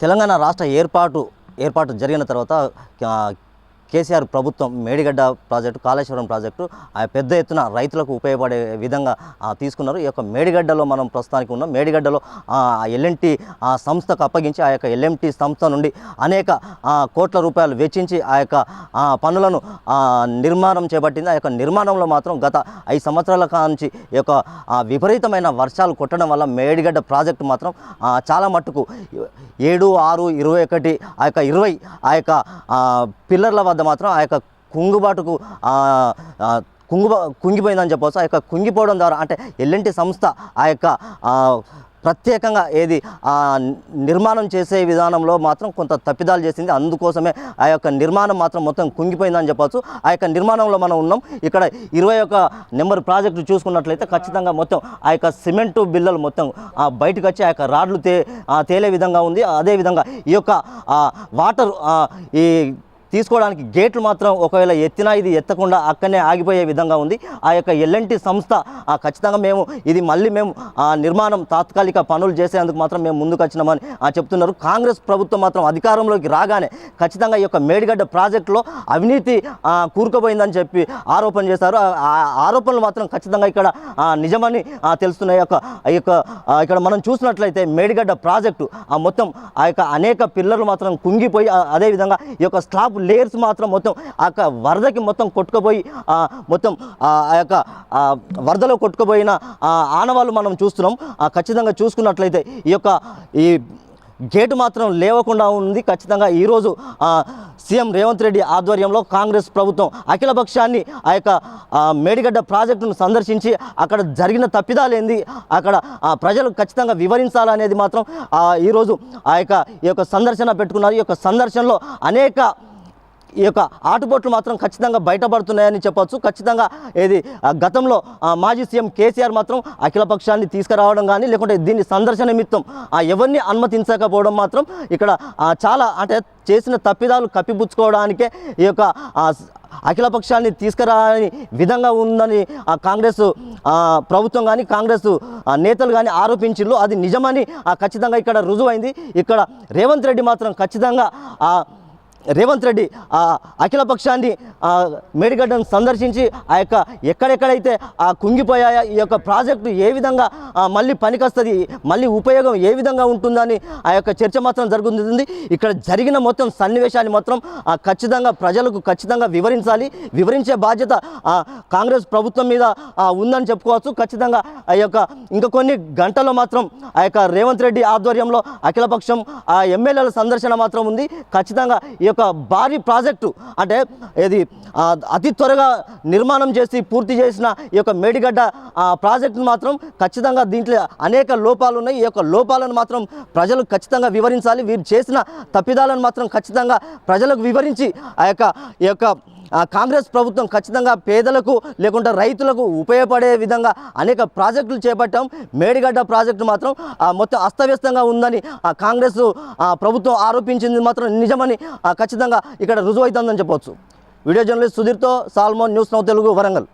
తెలంగాణ రాష్ట్ర ఏర్పాటు ఏర్పాటు జరిగిన తర్వాత కేసీఆర్ ప్రభుత్వం మేడిగడ్డ ప్రాజెక్టు కాళేశ్వరం ప్రాజెక్టు ఆ పెద్ద ఎత్తున రైతులకు ఉపయోగపడే విధంగా తీసుకున్నారు. ఈ యొక్క మేడిగడ్డలో మనం ప్రస్తుతానికి ఉన్నాం. మేడిగడ్డలో ఎల్ఎన్టీ సంస్థకు అప్పగించి ఆ యొక్క ఎల్ఎంటీ సంస్థ నుండి అనేక కోట్ల రూపాయలు వెచ్చించి ఆ యొక్క పనులను నిర్మాణం చేపట్టింది. ఆ యొక్క నిర్మాణంలో మాత్రం గత ఐదు సంవత్సరాల కాంచి ఈ యొక్క విపరీతమైన వర్షాలు కొట్టడం వల్ల మేడిగడ్డ ప్రాజెక్టు మాత్రం చాలా మట్టుకు ఏడు ఆరు ఇరవై ఒకటి ఆ యొక్క ఇరవై ఆ యొక్క పిల్లర్ల వద్ద మాత్రం ఆ యొక్క కుంగుబాటుకు ఆ, కుంగుబా కుంగిపోయిందని చెప్పవచ్చు ఆ యొక్క కుంగిపోవడం ద్వారా అంటే ఎల్లంటి సంస్థ ఆ యొక్క ప్రత్యేకంగా ఏది ఆ నిర్మాణం చేసే విధానంలో మాత్రం కొంత తప్పిదాలు చేసింది. అందుకోసమే ఆ యొక్క నిర్మాణం మాత్రం మొత్తం కుంగిపోయిందని చెప్పవచ్చు ఆ యొక్క నిర్మాణంలో మనం ఉన్నాం. ఇక్కడ ఇరవై ఒక నెంబర్ ప్రాజెక్టు చూసుకున్నట్లయితే ఖచ్చితంగా మొత్తం ఆ యొక్క సిమెంటు బిల్లలు మొత్తం ఆ బయటకు వచ్చి ఆ యొక్క రాడ్లు తే తేలే విధంగా ఉంది. అదేవిధంగా ఈ యొక్క వాటర్ ఈ తీసుకోవడానికి గేట్లు మాత్రం ఒకవేళ ఎత్తినా ఇది ఎత్తకుండా అక్కడనే ఆగిపోయే విధంగా ఉంది. ఆ యొక్క ఎల్ఎన్టీ సంస్థ ఆ, ఖచ్చితంగా మేము ఇది మళ్ళీ మేము ఆ, నిర్మాణం తాత్కాలిక పనులు చేసేందుకు మాత్రం మేము ముందుకు వచ్చినామని ఆ, చెప్తున్నారు. కాంగ్రెస్ ప్రభుత్వం మాత్రం అధికారంలోకి రాగానే ఖచ్చితంగా ఈ యొక్క మేడిగడ్డ ప్రాజెక్టులో అవినీతి కూరుకుపోయిందని చెప్పి ఆరోపణ చేశారు. ఆ ఆరోపణలు మాత్రం ఖచ్చితంగా ఇక్కడ నిజమని తెలుస్తున్న యొక్క ఈ యొక్క ఇక్కడ మనం చూసినట్లయితే మేడిగడ్డ ప్రాజెక్టు ఆ మొత్తం ఆ యొక్క అనేక పిల్లర్లు మాత్రం కుంగిపోయి అదేవిధంగా ఈ యొక్క స్లాబ్ లేయర్స్ మాత్రం మొత్తం ఆ యొక్క వరదకి మొత్తం కొట్టుకుపోయి మొత్తం ఆ యొక్క వరదలో కొట్టుకుపోయిన ఆనవాళ్ళు మనం చూస్తున్నాం. ఆ, ఖచ్చితంగా చూసుకున్నట్లయితే ఈ యొక్క ఈ గేటు మాత్రం లేవకుండా ఉంది. ఖచ్చితంగా ఈరోజు సీఎం రేవంత్ రెడ్డి ఆధ్వర్యంలో కాంగ్రెస్ ప్రభుత్వం అఖిల పక్షాన్ని ఆ యొక్క మేడిగడ్డ ప్రాజెక్టును సందర్శించి అక్కడ జరిగిన తప్పిదాలేంది అక్కడ ఆ, ప్రజలు ఖచ్చితంగా వివరించాలనేది మాత్రం ఈరోజు ఆ యొక్క ఈ యొక్క సందర్శన పెట్టుకున్నారు. ఈ యొక్క సందర్శనలో అనేక ఈ యొక్క ఆటుబోట్లు మాత్రం ఖచ్చితంగా బయటపడుతున్నాయని చెప్పొచ్చు. ఖచ్చితంగా ఏది ఆ, గతంలో మాజీ సీఎం కేసీఆర్ మాత్రం అఖిలపక్షాన్ని తీసుకురావడం కానీ లేకుంటే దీన్ని సందర్శన నిమిత్తం ఎవరిని అనుమతించకపోవడం మాత్రం ఇక్కడ చాలా అంటే చేసిన తప్పిదాలు కప్పిపుచ్చుకోవడానికే ఈ యొక్క అఖిలపక్షాన్ని తీసుకురాని విధంగా ఉందని ఆ కాంగ్రెస్ ప్రభుత్వం కానీ కాంగ్రెస్ నేతలు కానీ ఆరోపించిళ్ళు అది నిజమని ఆ, ఖచ్చితంగా ఇక్కడ రుజువైంది. ఇక్కడ రేవంత్ రెడ్డి మాత్రం ఖచ్చితంగా రేవంత్ రెడ్డి ఆ అఖిల పక్షాన్ని మేడిగడ్డను సందర్శించి ఆ యొక్క ఎక్కడెక్కడైతే ఆ కుంగిపోయాయో ఈ యొక్క ప్రాజెక్టు ఏ విధంగా మళ్ళీ పనికొస్తుంది మళ్ళీ ఉపయోగం ఏ విధంగా ఉంటుందని ఆ యొక్క చర్చ మాత్రం జరుగుతుంది. ఇక్కడ జరిగిన మొత్తం సన్నివేశాన్ని మాత్రం ఆ, ఖచ్చితంగా ప్రజలకు ఖచ్చితంగా వివరించాలి. వివరించే బాధ్యత కాంగ్రెస్ ప్రభుత్వం మీద ఉందని చెప్పుకోవచ్చు. ఖచ్చితంగా ఆ యొక్క ఇంకా కొన్ని గంటల్లో మాత్రం ఆ యొక్క రేవంత్ రెడ్డి ఆధ్వర్యంలో అఖిలపక్షం ఆ ఎమ్మెల్యేల సందర్శన మాత్రం ఉంది. ఖచ్చితంగా ఈ యొక్క భారీ ప్రాజెక్టు అంటే ఇది అతి త్వరగా నిర్మాణం చేసి పూర్తి చేసిన ఈ యొక్క మేడిగడ్డ ఆ, ప్రాజెక్టును మాత్రం ఖచ్చితంగా దీంట్లో అనేక లోపాలు ఉన్నాయి. ఈ యొక్క లోపాలను మాత్రం ప్రజలు ఖచ్చితంగా వివరించాలి. వీరు చేసిన తప్పిదాలను మాత్రం ఖచ్చితంగా ప్రజలకు వివరించి ఆ యొక్క ఈ యొక్క కాంగ్రెస్ ప్రభుత్వం ఖచ్చితంగా పేదలకు లేకుంటే రైతులకు ఉపయోగపడే విధంగా అనేక ప్రాజెక్టులు చేపట్టాం. మేడిగడ్డ ప్రాజెక్టు మాత్రం ఆ, మొత్తం అస్తవ్యస్తంగా ఉందని ఆ, కాంగ్రెస్ ఆ, ప్రభుత్వం ఆరోపించింది మాత్రం నిజమని ఖచ్చితంగా ఇక్కడ రుజువు అవుతుందని చెప్పవచ్చు వీడియో జర్నలిస్ట్ సుధీర్తో Salmon news now Telugu Warangal.